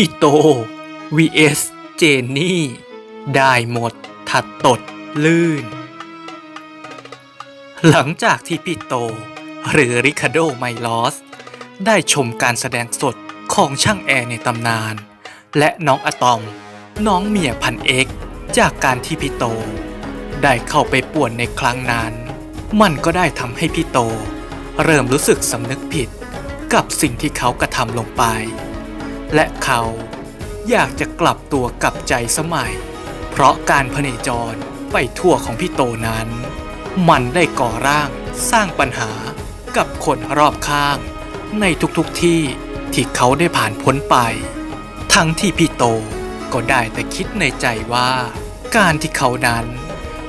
พี่โต vs เจนนี่ ได้หมดถัดตดลื่น หลังจากที่พี่โต หรือริคาโดไมลอส ได้ชมการแสดงสดของช่างแอร์ในตำนาน และน้องอะตอม น้องเมียพันเอกจากการที่พี่โต ได้เข้าไปป่วนในครั้งนั้น มันก็ได้ทำให้พี่โต เริ่มรู้สึกสำนึกผิดกับสิ่งที่เขากระทำลงไป และเขาอยากจะกลับตัวกลับใจสมัย เพราะการพเนจรไปทั่วของพี่โตนั้น มันได้ก่อร่างสร้างปัญหากับคนรอบข้าง ในทุกๆทที่ที่เขาได้ผ่านพ้นไป ทั้งที่พี่โตก็ได้แต่คิดในใจว่า การที่เขานั้น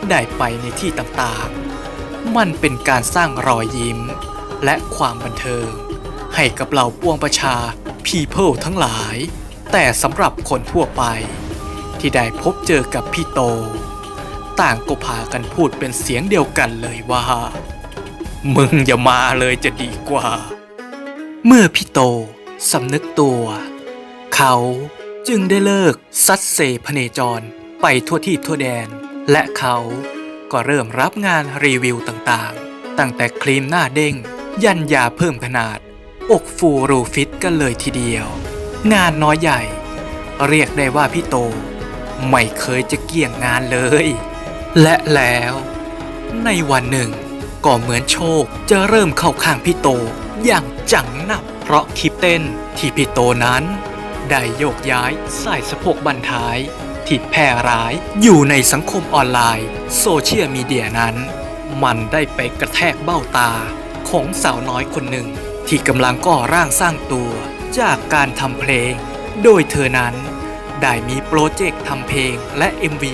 ได้ไปในที่ต่างๆ มันเป็นการสร้างรอยยิ้ม และความบันเทิง ให้กับเหล่าปวงประชา people ทั้งหลาย แต่สำหรับคนทั่วไป ที่ได้พบเจอกับพี่โต ต่างก็พากันพูดเป็นเสียงเดียวกันเลยว่า มึงอย่ามาเลยจะดีกว่า เมื่อพี่โตสำนึกตัว เขาจึงได้เลิกซัดเซพเนจรไปทั่วทีบทั่วแดน และเขาก็เริ่มรับงานรีวิวต่างๆ ตั้งแต่ครีมหน้าเด้ง ยันยาเพิ่มขนาด อกฟูรูฟิตกันเลยทีเดียว งานน้อยใหญ่ เรียกได้ว่าพี่โต ไม่เคยจะเกี่ยงงานเลย และแล้ว ในวันหนึ่ง ก็เหมือนโชคจะเริ่มเข้าข้างพี่โตอย่างจังหนักเพราะคลิปเต้นที่พี่โตนั้น ได้โยกย้ายใสายสะโพกบันท้ายที่แพร่ร้ายอยู่ในสังคมออนไลน์โซเชียลมีเดียนั้น มันได้ไปกระแทกเบ้าตาของสาวน้อยคนหนึ่ง ที่กำลังก่อร่างสร้างตัวจากการทำเพลง โดยเธอนั้น ได้มีโปรเจกต์ทำเพลงและ MV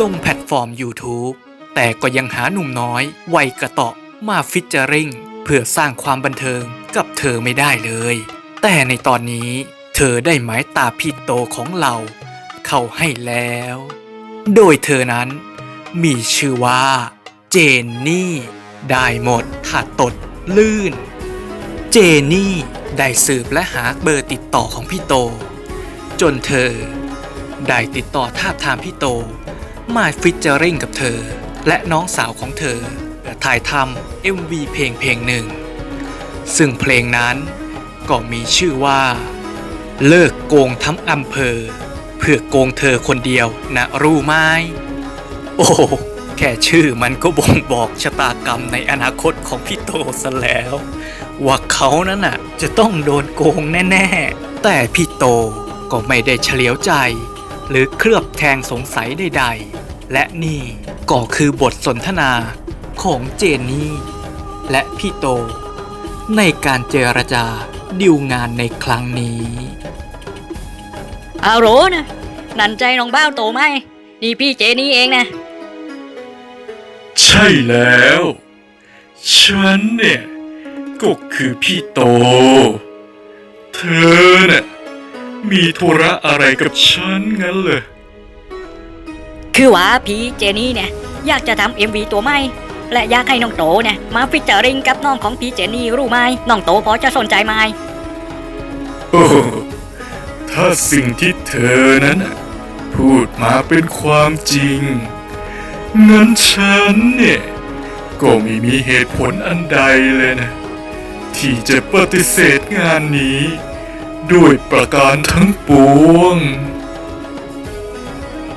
ลงแพลตฟอร์ม YouTube แต่ก็ยังหาหนุ่มน้อยวัยกระเตาะมาฟิชเจอริงเพื่อสร้างความบันเทิงกับเธอไม่ได้เลย แต่ในตอนนี้เธอได้หมายตาพี่โตของเรา เข้าให้แล้ว โดยเธอนั้น มีชื่อว่า เจนนี่ ได้หมดถ้าตดลื่น จนี่ได้สืบและหาเบอร์ติดต่อของพี่โต จนเธอ ได้ติดต่อทาบทามพี่โต มาฟิชเจอริงกับเธอ และน้องสาวของเธอเพื่อถ่ายทำ MV เพลงเพลงหนึ่ง ซึ่งเพลงนั้นก็มีชื่อว่า เลิกโกงทั้งอำเภอ เพื่อโกงเธอคนเดียวนะรู้ไหมโอ้แค่ชื่อมันก็บ่งบอกชะตากรรมในอนาคตของพี่โตซะแล้ว ว่าเขานั้นน่ะ จะต้องโดนโกงแน่ ๆ แต่พี่โตก็ไม่ได้เฉลียวใจ หรือเคลือบแทงสงสัยใด ๆ และนี่ก็คือบทสนทนาของเจนนี่และพี่โต ในการเจรจาดิวงานในครั้งนี้เอาโหรนะนันใจน้องบ้าวโตไหมนี่พี่เจนี่เองนะ ใช่แล้ว ฉันเนี่ย ก็คือพี่โต เธอน่ะมีธุระอะไรกับฉันงั้นเลยคือว่าพี่เจนี่เนี่ยอยากจะทำเอ็มวีตัวใหม่ และอยากให้น้องโตเนี่ยมาฟิชเจอริงกับน้องของพี่เจนี่รู้ไหมน้องโตพอจะสนใจไหมโอ้ถ้าสิ่งที่เธอนั้นน่ะพูดมาเป็นความจริงงั้นฉันเนี่ยก็ไม่มีเหตุผลอันใดเลยนะ ที่จะปฏิเสธงานนี้ ด้วยประการทั้งปวง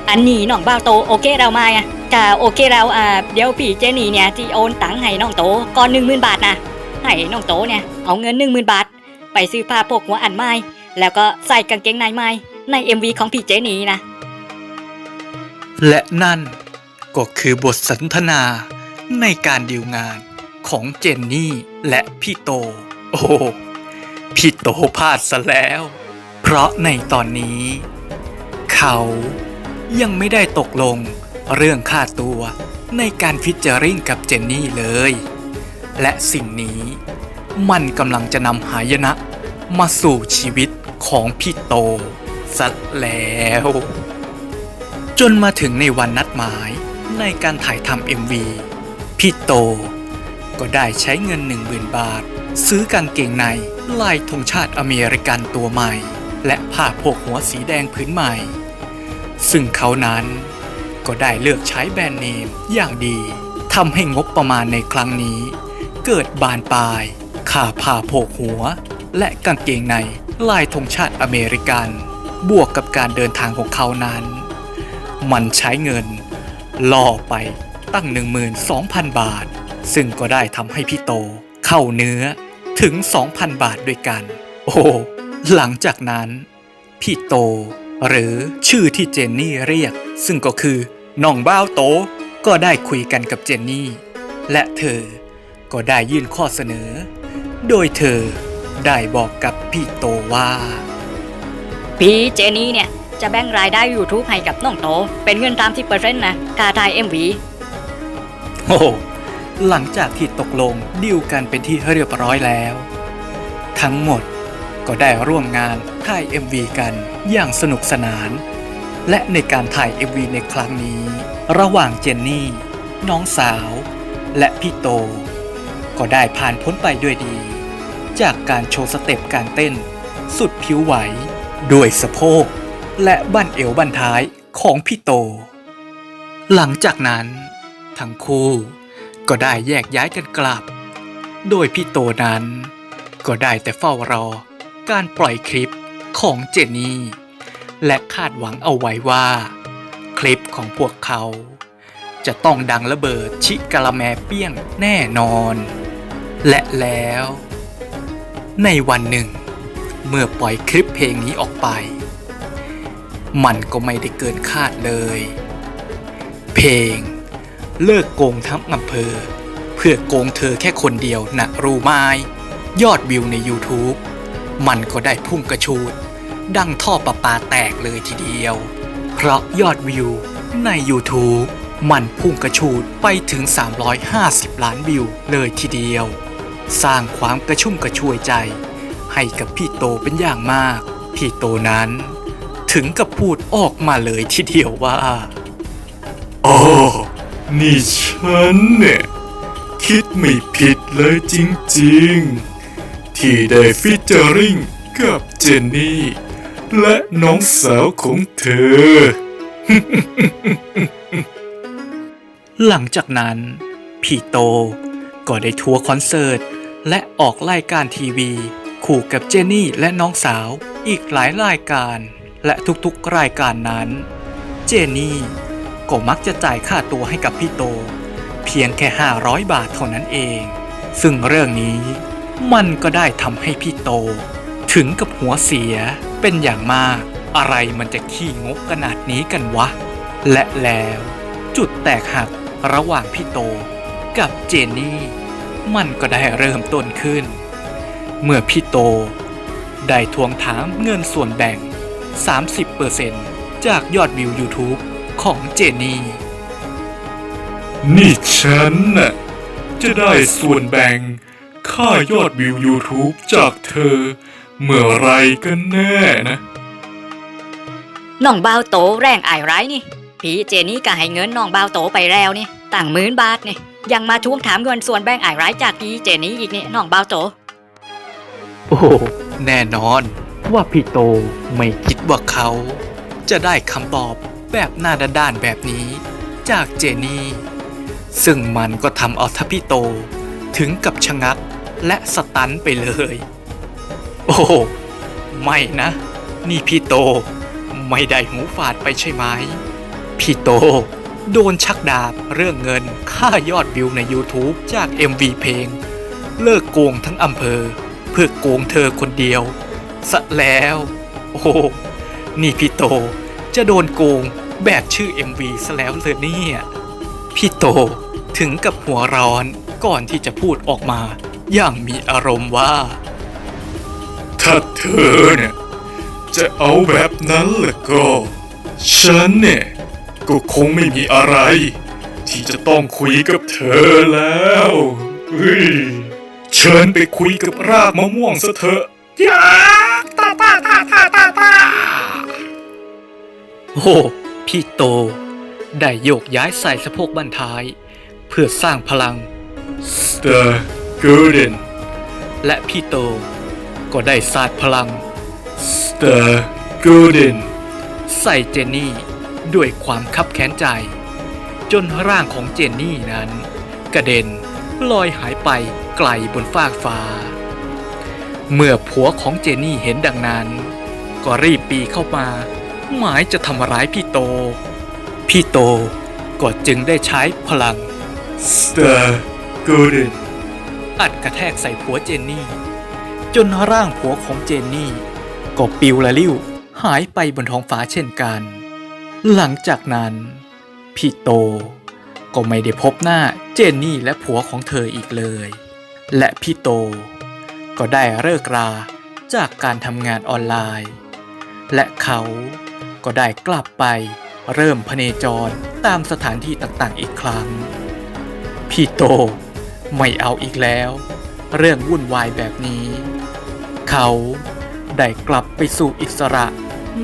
อันนี้น้องบ้าวโตโอเคเราไหมอะถ้าโอเคเราอ่าเดี๋ยวพี่เจนี่เนี่ยที่โอนตังค์ให้น้องโตก่อนหนึ่งหมื่นบาทนะให้น้องโตเนี่ยเอาเงินหนึ่งหมื่นบาท ไปซื้อผ้าโพกหัวอันไม้แล้วก็ใส่กางเกงในไม้ใน MV ของพี่เจนี่นะ และนั่นก็คือบทสนทนาในการดีลงาน ของเจนนี่และพี่โต โอ้พี่โตพลาดซะแล้ว เพราะในตอนนี้ เขายังไม่ได้ตกลงเรื่องค่าตัวในการฟิชเจอริงกับเจนนี่เลย และสิ่งนี้มันกำลังจะนำหายนะมาสู่ชีวิตของพี่โตซะแล้ว จนมาถึงในวันนัดหมายในการถ่ายทำ MV พี่โต ก็ได้ใช้เงิน 10,000 บาท ซื้อกางเกงในลายธงชาติอเมริกันตัวใหม่ และผ้าโพกหัวสีแดงพื้นใหม่ ซึ่งเขานั้นก็ได้เลือกใช้แบรนด์เนมอย่างดีทำให้งบประมาณในครั้งนี้ เกิดบานปลายค่าผ้าโพกหัว และกางเกงในลายธงชาติอเมริกัน บวกกับการเดินทางของเขานั้น มันใช้เงินล่อไปตั้ง 12,000 บาท ซึ่งก็ได้ทำให้พี่โตเข้าเนื้อถึง 2,000 บาทด้วยกัน โอ้ หลังจากนั้น พี่โต หรือชื่อที่เจนนี่เรียก ซึ่งก็คือน้องบ้าวโต ก็ได้คุยกันกับเจนนี่ และเธอก็ได้ยื่นข้อเสนอ โดยเธอได้บอกกับพี่โตว่า พี่เจนี่เนี่ย จะแบ่งรายได้ YouTube ให้กับน้องโต เป็นเงินตามที่เปอร์เซ็นต์นะกาทาย MV โอ้โหลังจากที่ตกลงดีลกันเป็นที่เรียบร้อยแล้ว ทั้งหมดก็ได้ร่วมงานถ่าย MV กันอย่างสนุกสนาน และในการถ่าย MV ในครั้งนี้ ระหว่างเจนนี่ น้องสาว และพี่โต ก็ได้ผ่านพ้นไปด้วยดี จากการโชว์สเต็ปการเต้น สุดผิวไหว ด้วยสะโพก และบั้นเอวบั้นท้ายของพี่โต หลังจากนั้น ทั้งคู่ ก็ได้แยกย้ายกันกลับ โดยพี่โตนั้น ก็ได้แต่เฝ้ารอ การปล่อยคลิปของเจนนี่ และคาดหวังเอาไว้ว่า คลิปของพวกเขา จะต้องดังระเบิดชิกะละแมเปี้ยงแน่นอน และแล้ว ในวันหนึ่ง เมื่อปล่อยคลิปเพลงนี้ออกไป มันก็ไม่ได้เกินคาดเลย เพลง เลิกโกงทั้งอำเภอ เพื่อโกงเธอแค่คนเดียวนะรู้ไหมยอดวิวใน YouTube มันก็ได้พุ่งกระชูด ดังท่อประปาแตกเลยทีเดียว เพราะยอดวิวใน YouTube มันพุ่งกระชูดไปถึง 350 ล้านวิวเลยทีเดียว สร้างความกระชุ่มกระชวยใจ ให้กับพี่โตเป็นอย่างมาก พี่โตนั้น ถึงกับพูดออกมาเลยทีเดียวว่า โอ้ นี่ฉันเนี่ยคิดไม่ผิดเลยจริงๆ ที่ได้ฟิชเจอริงกับเจนนี่ และน้องสาวของเธอ หลังจากนั้น พี่โตก็ได้ทัวร์คอนเสิร์ต และออกรายการทีวี คู่กับเจนนี่และน้องสาวอีกหลายรายการ และทุกๆรายการนั้น เจนนี่ ก็มักจะจ่ายค่าตัวให้กับพี่โต เพียงแค่ 500 บาทเท่านั้นเอง ซึ่งเรื่องนี้มันก็ได้ทำให้พี่โต ถึงกับหัวเสียเป็นอย่างมาก อะไรมันจะขี้งกขนาดนี้กันวะ และแล้วจุดแตกหักระหว่างพี่โตกับเจนนี่ มันก็ได้เริ่มต้นขึ้น เมื่อพี่โต ได้ทวงถามเงินส่วนแบ่ง 30%จากยอดวิว YouTube ของเจนนี่นี่ฉันน่ะจะได้ส่วนแบ่ง ค่ายอดวิว YouTube จากเธอ เมื่อไรกันแน่นะ น้องบ่าวโตแรงอายร้ายนี่ พี่เจนี่ก็ให้เงินน้องบ่าวโตไปแล้วนี่ต่างหมื่นบาทนี่ ยังมาทวงถามเงินส่วนแบ่งอายร้ายจากพี่เจนี่อีกนี่น้องบ่าวโต โอ้โหแน่นอนว่าพี่โตไม่คิดว่าเขาจะได้คำตอบ แบบหน้าด้านๆแบบนี้ จากเจนี่ ซึ่งมันก็ทำเอาทัพพี่โต ถึงกับชะงักและสตันไปเลย โอ้ไม่นะ นี่พี่โต ไม่ได้หูฝาดไปใช่ไหม พี่โต โดนชักดาบเรื่องเงินค่ายอดวิวใน YouTube จาก MV เพลง เลิกโกงทั้งอำเภอ เพื่อโกงเธอคนเดียวสะแล้ว โอ้โหนี่พี่โต จะโดนโกงแบบชื่อ MV ซะแล้วเลยเนี่ยพี่โตถึงกับหัวร้อนก่อนที่จะพูดออกมา อย่างมีอารมณ์ว่า ถ้าเธอเนี่ยจะเอาแบบนั้นล่ะก็ ฉันเนี่ย ก็คงไม่มีอะไร ที่จะต้องคุยกับเธอแล้วเฮ้ยเชิญไปคุยกับรากมะม่วงซะเถอะยาตาตาตาตาตาตา โอ้โหพี่โต ได้โยกย้ายใส่สะโพกบันท้าย เพื่อสร้างพลัง The Golden และพี่โต ก็ได้สาดพลัง Star Golden ใส่เจนนี่ด้วยความคับแค้นใจ จนร่างของเจนนี่นั้น กระเด็นลอยหายไปไกลบนฟากฟ้า เมื่อผัวของเจนนี่เห็นดังนั้น ก็รีบปีเข้ามา หมายจะทำร้ายพี่โต พี่โตก็จึงได้ใช้พลัง Star Golden อัดกระแทกใส่ผัวเจนนี่ จนร่างผัวของเจนนี่ก็ปิวละลิ้วหายไปบนท้องฟ้าเช่นกัน หลังจากนั้น พี่โตก็ไม่ได้พบหน้าเจนนี่และผัวของเธออีกเลย และพี่โต ก็ได้เลิกราจากการทำงานออนไลน์ และเขาก็ได้กลับไปเริ่มพเนจรตามสถานที่ต่างๆอีกครั้ง พี่โตไม่เอาอีกแล้ว เรื่องวุ่นวายแบบนี้ เขาได้กลับไปสู่อิสระ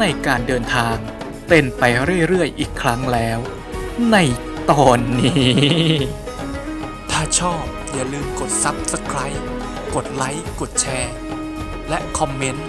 ในการเดินทางเป็นไปเรื่อยๆอีกครั้งแล้ว ในตอนนี้ ถ้าชอบอย่าลืมกด Subscribe กดไลค์กดแชร์ และคอมเมนต์